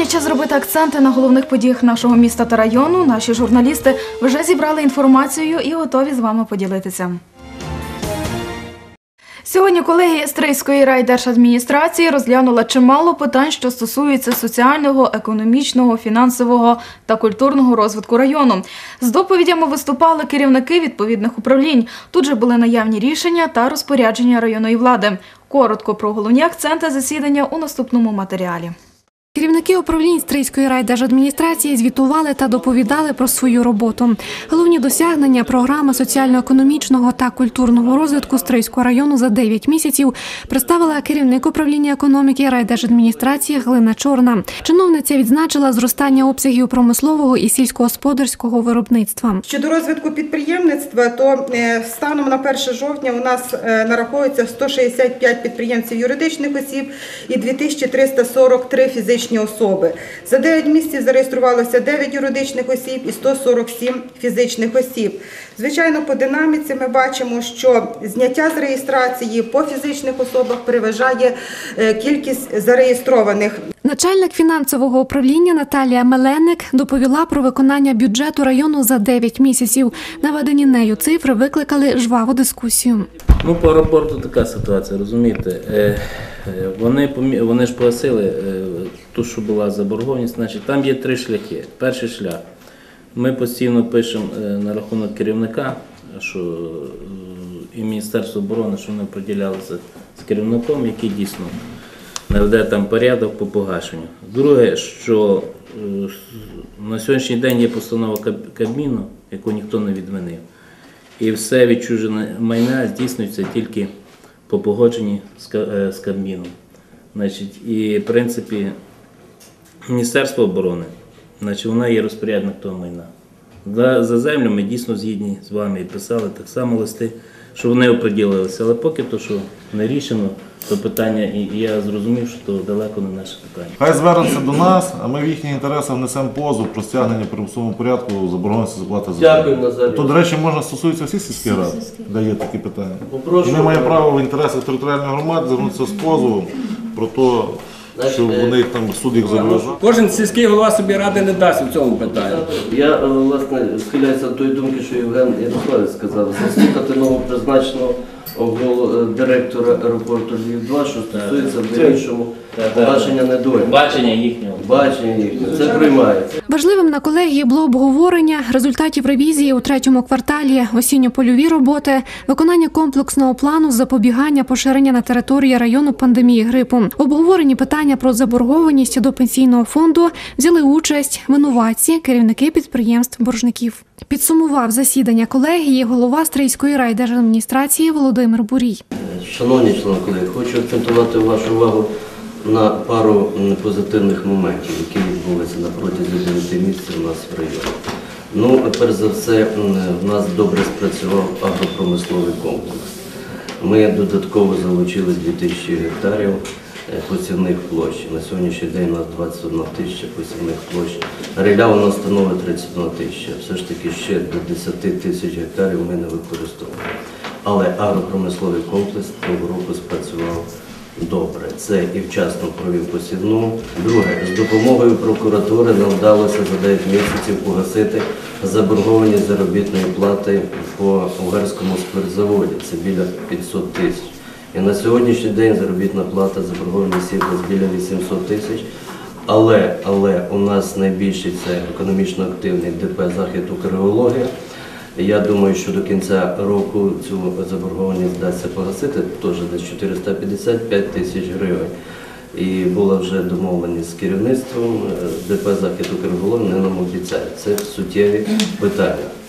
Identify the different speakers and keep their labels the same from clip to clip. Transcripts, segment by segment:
Speaker 1: Останній час зробити акценти на головних подіях нашого міста та району. Наші журналісти вже зібрали інформацію і готові з вами поділитися. Сьогодні колегія Стрийської райдержадміністрації розглянула чимало питань, що стосуються соціального, економічного, фінансового та культурного розвитку району. З доповідями виступали керівники відповідних управлінь. Тут же були наявні рішення та розпорядження районної влади. Коротко про головні акценти засідання у наступному матеріалі.
Speaker 2: Керівники управлінь Стрийської райдержадміністрації звітували та доповідали про свою роботу. Головні досягнення програми соціально-економічного та культурного розвитку Стрийського району за 9 місяців представила керівник управління економіки райдержадміністрації Глина Чорна. Чиновниця відзначила зростання обсягів промислового і сільськогосподарського виробництва.
Speaker 3: Щодо розвитку підприємництва, то е, станом на 1 жовтня у нас е, нараховується 165 підприємців юридичних осіб і 2343 фізичні особи. За 9 місяців зареєструвалося 9 юридичних осіб і 147 фізичних осіб. Звичайно, по динаміці ми бачимо, що зняття з реєстрації по фізичних особах переважає е, кількість зареєстрованих.
Speaker 2: Начальник фінансового управління Наталія Меленик доповіла про виконання бюджету району за 9 місяців. Наведені нею цифри викликали жваву дискусію.
Speaker 4: Ну, по аеропорту така ситуація, розумієте. Е, е, Вони, помі- вони ж погасили е, ту, що була заборгованість. Значить, там є три шляхи. Перший шлях. Ми постійно пишемо е, на рахунок керівника, що е, і Міністерство оборони, що вони приділялися з керівником, який дійсно наведе там порядок по погашенню. Друге, що е, на сьогоднішній день є постанова Кабміну, яку ніхто не відмінив. І все відчужене майна здійснюється тільки по погодженні з Кабміном. Значить, і в принципі Міністерство оборони, значить, вона є розпорядник того майна. За, за землю ми дійсно згідні з вами і писали так само листи, що вони оприділилися. Але поки то, що не рішено, то питання, і і я зрозумів, що то далеко не наше питання.
Speaker 5: Хай звернуться до нас, а ми в їхніх інтересах внесемо позов про стягнення при примусовому порядку заборгованості заплати за
Speaker 6: Дякую,
Speaker 5: землю.
Speaker 6: Назарій.
Speaker 5: То, до речі, можна стосується всіх сільських рад, де є такі питання.
Speaker 6: Попрошу-
Speaker 5: І ми маємо право в інтересах територіальної громади звернутися з позовом про те, що вони там суд їх зобов'язав.
Speaker 7: Кожен сільський голова собі ради не дасть у цьому питанні.
Speaker 6: Я е, власне схиляюся до тої думки, що Євген Ярославець сказав, заслухати новопризначеного е, директора аеропорту Львів 2 що стосується в дальнішому погашення недоїм.
Speaker 4: Бачення їхнього.
Speaker 6: Бачення їхнє. Це приймається.
Speaker 2: Важливим на колегії було обговорення результатів ревізії у третьому кварталі, осінньо-польові роботи, виконання комплексного плану запобігання поширення на території району пандемії грипу. Обговорені питання про заборгованість до пенсійного фонду взяли участь винуватці, керівники підприємств боржників. Підсумував засідання колегії голова Стрийської райдержадміністрації Володимир Бурій.
Speaker 6: Шановні члени колеги, хочу акцентувати вашу увагу на пару позитивних моментів, які відбулися на протязі 9 місяців у нас в районі. Ну, перш за все, в нас добре спрацював агропромисловий комплекс. Ми додатково залучили 2000 гектарів посівних площ. На сьогоднішній день у нас 21 тисяча посівних площ. Реля у нас становить 31 тисяча. Все ж таки ще до 10 тисяч гектарів ми не використовуємо. Але агропромисловий комплекс цього року спрацював добре. Це і вчасно провів посівну. Друге, з допомогою прокуратури нам вдалося за 9 місяців погасити заборгованість заробітної плати по угерському спиртзаводі. Це біля 500 тисяч. І на сьогоднішній день заробітна плата заборгованість сіклась біля 800 тисяч. Але, але у нас найбільший це економічно активний ДП Захід Укргеологія. Я думаю, що до кінця року цю заборгованість вдасться погасити, теж десь 455 тисяч гривень. І була вже домовленість з керівництвом е, ДП Захід Укргеології, вони нам обіцяють. Це суттєві питання.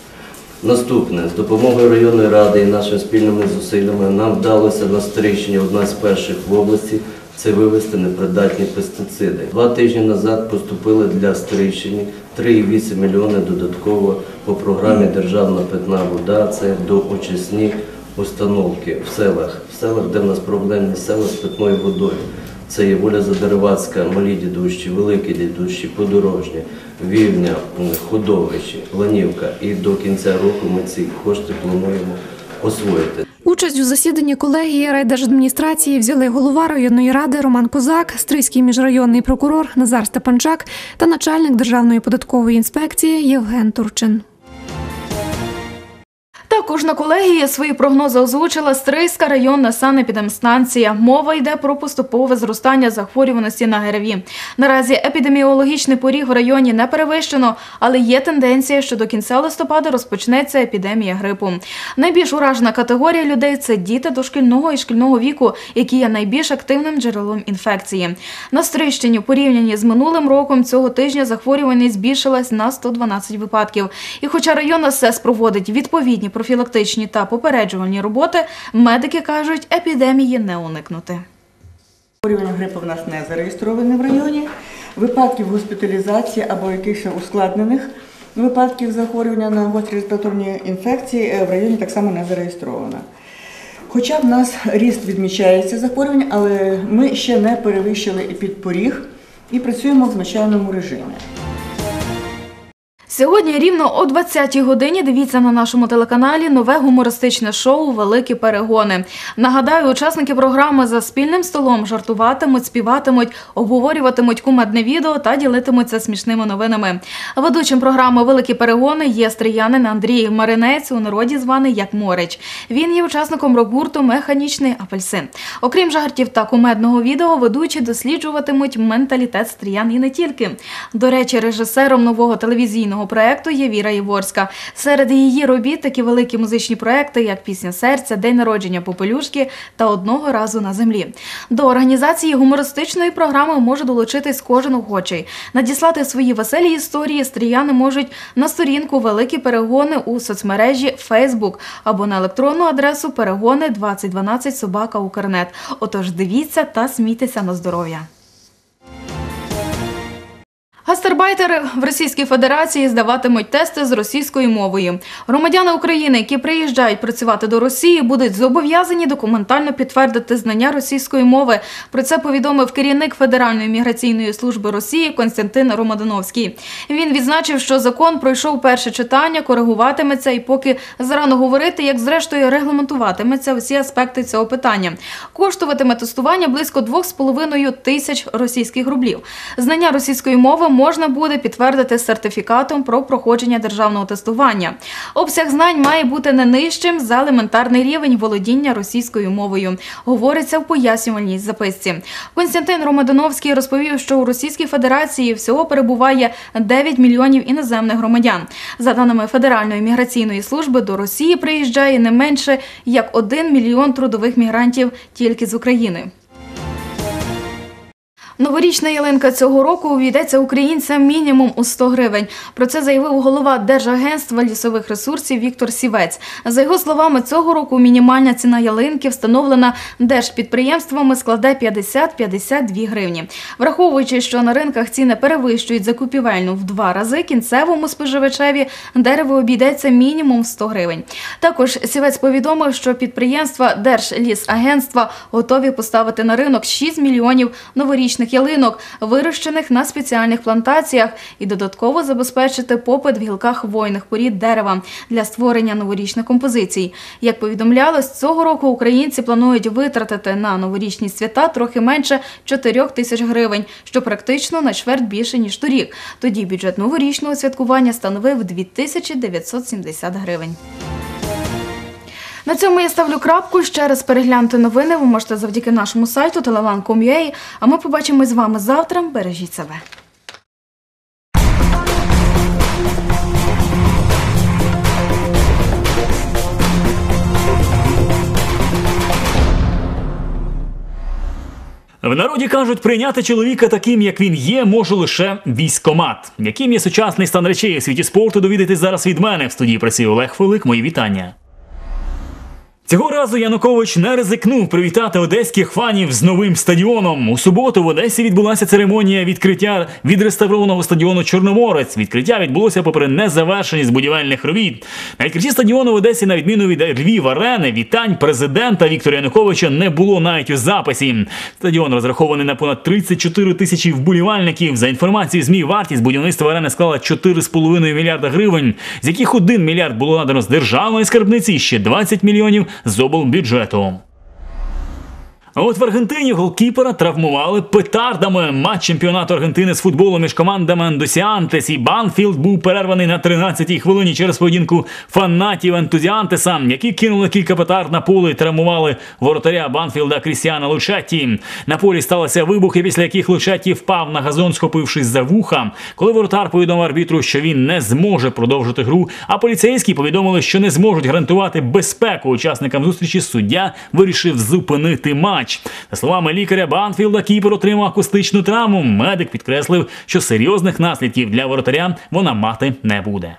Speaker 6: Наступне, з допомогою районної ради і нашими спільними зусиллями нам вдалося на Стрийщині одна з перших в області це вивести непридатні пестициди. Два тижні назад поступили для Стрийщини 3,8 мільйони додатково по програмі Державна питна вода. Це до очисні установки в селах, в селах, де в нас проблемні села з питною водою. Це є Воля Задеревацька, Малі Дідущі, Великі Дідущі, Подорожні, Вівня, м, Ходовичі, Ланівка. І до кінця року ми ці кошти плануємо освоїти.
Speaker 2: Участь у засіданні колегії райдержадміністрації взяли голова районної ради Роман Козак, Стрийський міжрайонний прокурор Назар Степанчак та начальник Державної податкової інспекції Євген Турчин.
Speaker 1: Також на колегії свої прогнози озвучила Стрийська районна санепідемстанція. Мова йде про поступове зростання захворюваності на ГРВІ. Наразі епідеміологічний поріг в районі не перевищено, але є тенденція, що до кінця листопада розпочнеться епідемія грипу. Найбільш уражена категорія людей це діти дошкільного і шкільного віку, які є найбільш активним джерелом інфекції. На Стрийщині в порівнянні з минулим роком цього тижня захворюваність збільшилась на 112 випадків. І хоча районна СЕС проводить відповідні профілактичні та попереджувальні роботи, медики кажуть, епідемії не уникнути.
Speaker 8: Захворювання грипу в нас не зареєстроване в районі. Випадків госпіталізації або якихось ускладнених випадків захворювання на гострі респіраторні інфекції е, в районі так само не зареєстровано. Хоча в нас ріст відмічається захворювання, але ми ще не перевищили підпоріг і працюємо в звичайному режимі.
Speaker 1: Сьогодні рівно о 20-й годині дивіться на нашому телеканалі нове гумористичне шоу Великі перегони. Нагадаю, учасники програми за спільним столом жартуватимуть, співатимуть, обговорюватимуть кумедне відео та ділитимуться смішними новинами. Ведучим програми Великі перегони є стріянин Андрій Маринець, у народі званий як Морич. Він є учасником рок-гурту Механічний апельсин. Окрім жартів та кумедного відео, ведучі досліджуватимуть менталітет стріян і не тільки. До речі, режисером нового телевізійного проекту є Віра Єворська. Серед її робіт такі великі музичні проекти, як Пісня серця, День народження Попелюшки та одного разу на землі. До організації гумористичної програми може долучитись кожен охочий. Надіслати свої веселі історії стріяни можуть на сторінку Великі перегони у соцмережі Facebook або на електронну адресу перегони 2012 собака Укрнет. Отож, дивіться та смійтеся на здоров'я. Гастарбайтери в Російській Федерації здаватимуть тести з російською мовою. Громадяни України, які приїжджають працювати до Росії, будуть зобов'язані документально підтвердити знання російської мови. Про це повідомив керівник Федеральної міграційної служби Росії Константин Ромадановський. Він відзначив, що закон пройшов перше читання, коригуватиметься і поки зарано говорити, як зрештою регламентуватиметься усі аспекти цього питання. Коштуватиме тестування близько 2,5 тисяч російських рублів. Знання російської мови можна буде підтвердити сертифікатом про проходження державного тестування. Обсяг знань має бути не нижчим за елементарний рівень володіння російською мовою, говориться в пояснювальній записці. Константин Ромадановський розповів, що у Російській Федерації всього перебуває 9 мільйонів іноземних громадян. За даними Федеральної міграційної служби, до Росії приїжджає не менше як 1 мільйон трудових мігрантів тільки з України. Новорічна ялинка цього року увійдеться українцям мінімум у 100 гривень. Про це заявив голова Держагентства лісових ресурсів Віктор Сівець. За його словами, цього року мінімальна ціна ялинки встановлена держпідприємствами складе 50-52 гривні. Враховуючи, що на ринках ціни перевищують закупівельну в два рази, кінцевому споживачеві дерево обійдеться мінімум в 100 гривень. Також Сівець повідомив, що підприємства Держлісагентства готові поставити на ринок 6 мільйонів новорічних ялинок, вирощених на спеціальних плантаціях, і додатково забезпечити попит в гілках хвойних порід дерева для створення новорічних композицій. Як повідомлялось, цього року українці планують витратити на новорічні свята трохи менше 4 тисяч гривень, що практично на чверть більше ніж торік. Тоді бюджет новорічного святкування становив 2970 гривень. На цьому я ставлю крапку. Ще раз переглянути новини ви можете завдяки нашому сайту televan.com.ua. А ми побачимось з вами завтра. Бережіть себе.
Speaker 9: В народі кажуть, прийняти чоловіка таким, як він є, може лише військомат. Яким є сучасний стан речей у світі спорту, довідатись зараз від мене. В студії працює Олег Фолик. Мої вітання. Цього разу Янукович не ризикнув привітати одеських фанів з новим стадіоном. У суботу в Одесі відбулася церемонія відкриття відреставрованого стадіону Чорноморець. Відкриття відбулося попри незавершеність будівельних робіт. На відкритті стадіону в Одесі, на відміну від Львів Арени, вітань президента Віктора Януковича не було навіть у записі. Стадіон розрахований на понад 34 тисячі вболівальників. За інформацією ЗМІ, вартість будівництва арени склала 4,5 мільярда гривень, з яких 1 мільярд було надано з державної скарбниці, ще 20 мільйонів з облбюджету. От в Аргентині голкіпера травмували петардами. Матч чемпіонату Аргентини з футболу між командами Андосіантес і Банфілд був перерваний на 13-й хвилині через поєдинку фанатів Ентузіантеса, які кинули кілька петард на поле і травмували воротаря Банфілда Крістіана Лучетті. На полі сталися вибухи, після яких Лучетті впав на газон, схопившись за вуха. Коли воротар повідомив арбітру, що він не зможе продовжити гру, а поліцейські повідомили, що не зможуть гарантувати безпеку учасникам зустрічі. Суддя вирішив зупинити матч. За словами лікаря Банфілда, кіпер отримав акустичну травму. Медик підкреслив, що серйозних наслідків для воротаря вона мати не буде.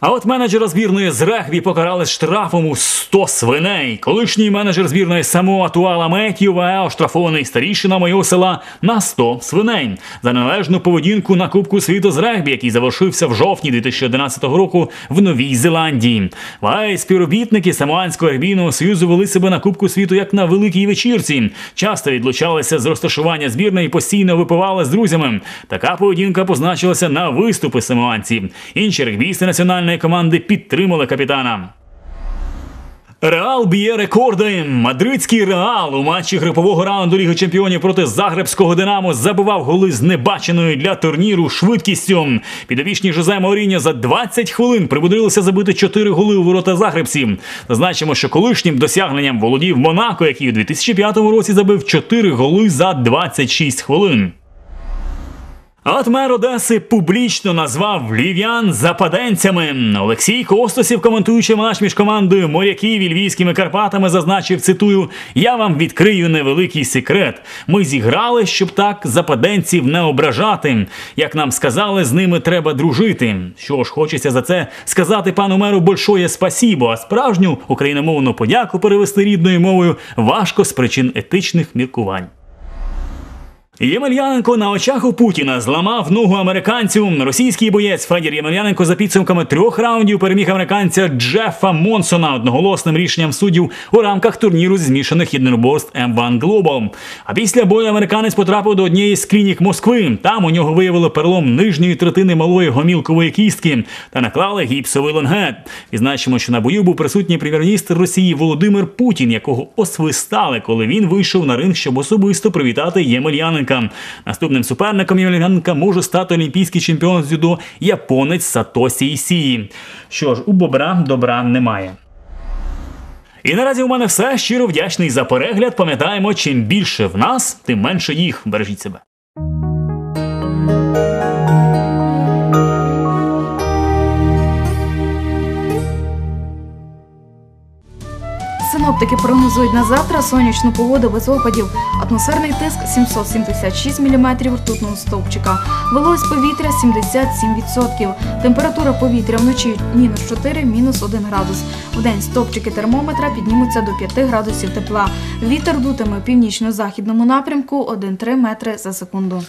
Speaker 9: А от менеджера збірної з регбі покарали штрафом у 100 свиней. Колишній менеджер збірної Самоа Туала Меттью Ваe оштрафований старішинами його села на 100 свиней за належну поведінку на Кубку світу з регбі, який завершився в жовтні 2011 року в Новій Зеландії. Ваe співробітники Самоанського регбійного союзу вели себе на Кубку світу як на великій вечірці. Часто відлучалися з розташування збірної і постійно випивали з друзями. Така поведінка позначилася на виступи самоанців. Інші регбісти національної команди підтримали капітана. Реал б'є рекорди. Мадридський реал у матчі групового раунду Ліги Чемпіонів проти Загребського Динамо забивав голи з небаченою для турніру швидкістю. Підопічні Жозе Мауріньо за 20 хвилин прибудрилися забити 4 голи у ворота Загребців. Зазначимо, що колишнім досягненням володів Монако, який у 2005 році забив 4 голи за 26 хвилин. От мер Одеси публічно назвав львів'ян западенцями. Олексій Костосів, коментуючи матч між командою моряків і львівськими Карпатами, зазначив, цитую: Я вам відкрию невеликий секрет. Ми зіграли, щоб так западенців не ображати. Як нам сказали, з ними треба дружити. Що ж, хочеться за це сказати пану меру большое спасібо, а справжню україномовну подяку перевести рідною мовою важко з причин етичних міркувань. Ємельяненко на очах у Путіна зламав ногу американцю. Російський боєць Федір Ємельяненко за підсумками трьох раундів переміг американця Джефа Монсона одноголосним рішенням суддів у рамках турніру змішаних єдиноборств M1 Global. А після бою американець потрапив до однієї з клінік Москви. Там у нього виявили перелом нижньої третини малої гомілкової кістки та наклали гіпсовий лонгет. Відзначимо, що на бою був присутній прем'єр-міністр Росії Володимир Путін, якого освистали, коли він вийшов на ринг, щоб особисто привітати Ємельяненка. Наступним суперником Юліганка може стати олімпійський чемпіон з дзюдо японець Сатосі Ісії. Що ж, у бобра добра немає. І наразі у мене все. Щиро вдячний за перегляд. Пам'ятаємо, чим більше в нас, тим менше їх. Бережіть себе.
Speaker 1: Синоптики прогнозують на завтра сонячну погоду без опадів. Атмосферний тиск 776 мм ртутного стовпчика. Вологість повітря 77%. Температура повітря вночі мінус 4, мінус 1 градус. Вдень стовпчики термометра піднімуться до 5 градусів тепла. Вітер дутиме у північно-західному напрямку 1-3 метри за секунду.